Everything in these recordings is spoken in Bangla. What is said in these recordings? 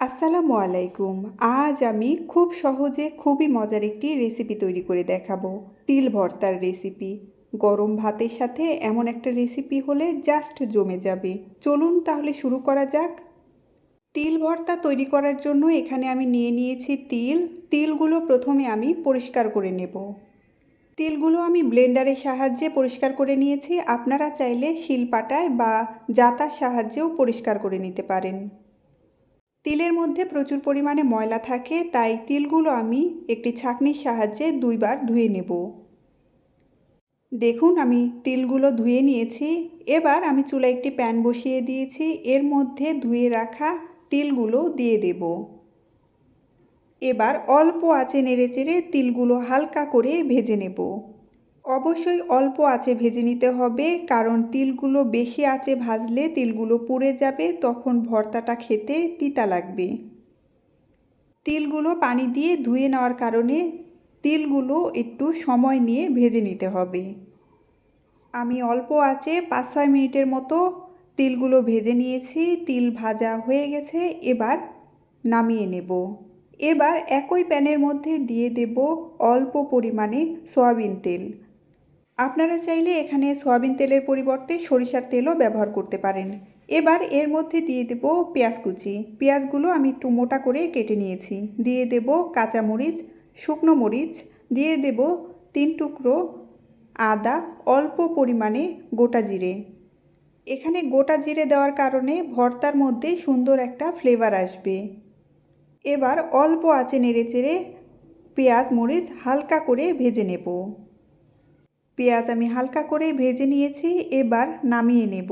আসসালামু আলাইকুম। আজ আমি খুব সহজে খুবই মজার একটি রেসিপি তৈরি করে দেখাবো। তিল ভর্তার রেসিপি গরম ভাতের সাথে এমন একটা রেসিপি হলে জাস্ট জমে যাবে। চলুন তাহলে শুরু করা যাক। তিল ভর্তা তৈরি করার জন্য এখানে আমি নিয়ে নিয়েছি তিল। তিলগুলো প্রথমে আমি পরিষ্কার করে নেব। তিলগুলো আমি ব্লেন্ডারের সাহায্যে পরিষ্কার করে নিয়েছি। আপনারা চাইলে শিলপাটায় বা জাতার সাহায্যেও পরিষ্কার করে নিতে পারেন। তিলের মধ্যে প্রচুর পরিমাণে ময়লা থাকে, তাই তিলগুলো আমি একটি ছাঁকনির সাহায্যে দুইবার ধুয়ে নেব। দেখুন, আমি তিলগুলো ধুয়ে নিয়েছি। এবার আমি চুলায় একটি প্যান বসিয়ে দিয়েছি। এর মধ্যে ধুয়ে রাখা তিলগুলো দিয়ে দেব। এবার অল্প আঁচে নেড়েচেড়ে তিলগুলো হালকা করে ভেজে নেব। অবশ্যই অল্প আছে ভেজে নিতে হবে, কারণ তিলগুলো বেশি আছে ভাজলে তিলগুলো পুড়ে যাবে, তখন ভর্তাটা খেতে তিতা লাগবে। তিলগুলো পানি দিয়ে ধুয়ে নেওয়ার কারণে তিলগুলো একটু সময় নিয়ে ভেজে নিতে হবে। আমি অল্প আছে পাঁচ ছয় মিনিটের মতো তিলগুলো ভেজে নিয়েছি, তিল ভাজা হয়ে গেছে, এবার নামিয়ে নেব। এবার একই প্যানের মধ্যে দিয়ে দেব অল্প পরিমাণে সয়াবিন তেল। আপনারা চাইলে এখানে সয়াবিন তেলের পরিবর্তে সরিষার তেলও ব্যবহার করতে পারেন। এবার এর মধ্যে দিয়ে দেব পেঁয়াজ কুচি। পেঁয়াজগুলো আমি একটু মোটা করে কেটে নিয়েছি। দিয়ে দেব কাঁচামরিচ শুকনো মরিচ, দিয়ে দেব তিন টুকরো আদা, অল্প পরিমাণে গোটা জিরে। এখানে গোটা জিরে দেওয়ার কারণে ভর্তার মধ্যে সুন্দর একটা ফ্লেভার আসবে। এবার অল্প আঁচে নেড়ে চেড়ে পেঁয়াজ, মরিচ হালকা করে ভেজে নেব। পেঁয়াজ আমি হালকা করে ভেজে নিয়েছি, এবার নামিয়ে নেব।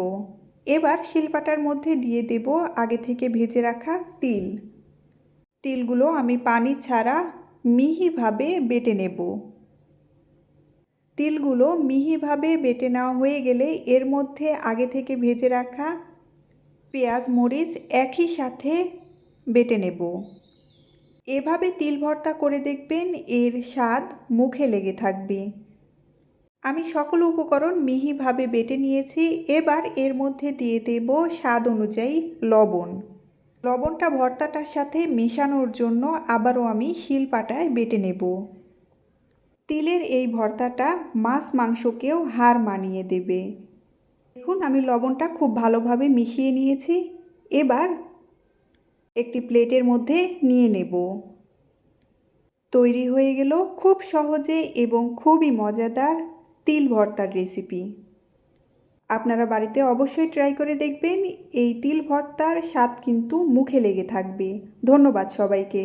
এবার শিলপাটার মধ্যে দিয়ে দেব আগে থেকে ভেজে রাখা তিল। তিলগুলো আমি পানি ছাড়া মিহিভাবে বেটে নেব। তিলগুলো মিহিভাবে বেটে নেওয়া হয়ে গেলে এর মধ্যে আগে থেকে ভেজে রাখা পেঁয়াজ মরিচ একই সাথে বেটে নেব। এভাবে তিল ভর্তা করে দেখবেন এর স্বাদ মুখে লেগে থাকবে। আমি সকল উপকরণ মিহিভাবে বেটে নিয়েছি, এবার এর মধ্যে দিয়ে দেব স্বাদ অনুযায়ী লবণ। লবণটা ভর্তাটার সাথে মেশানোর জন্য আবারও আমি শিলপাটায় বেটে নেব। তিলের এই ভর্তাটা মাছ মাংসকেও হার মানিয়ে দেবে। দেখুন, আমি লবণটা খুব ভালোভাবে মিশিয়ে নিয়েছি। এবার একটি প্লেটের মধ্যে নিয়ে নেব। তৈরি হয়ে গেল খুব সহজে এবং খুবই মজাদার তিল ভর্তার রেসিপি আপনারা বাড়িতে অবশ্যই ট্রাই করে দেখবেন, এই তিল ভর্তার স্বাদ কিন্তু মুখে লেগে থাকবে। ধন্যবাদ সবাইকে।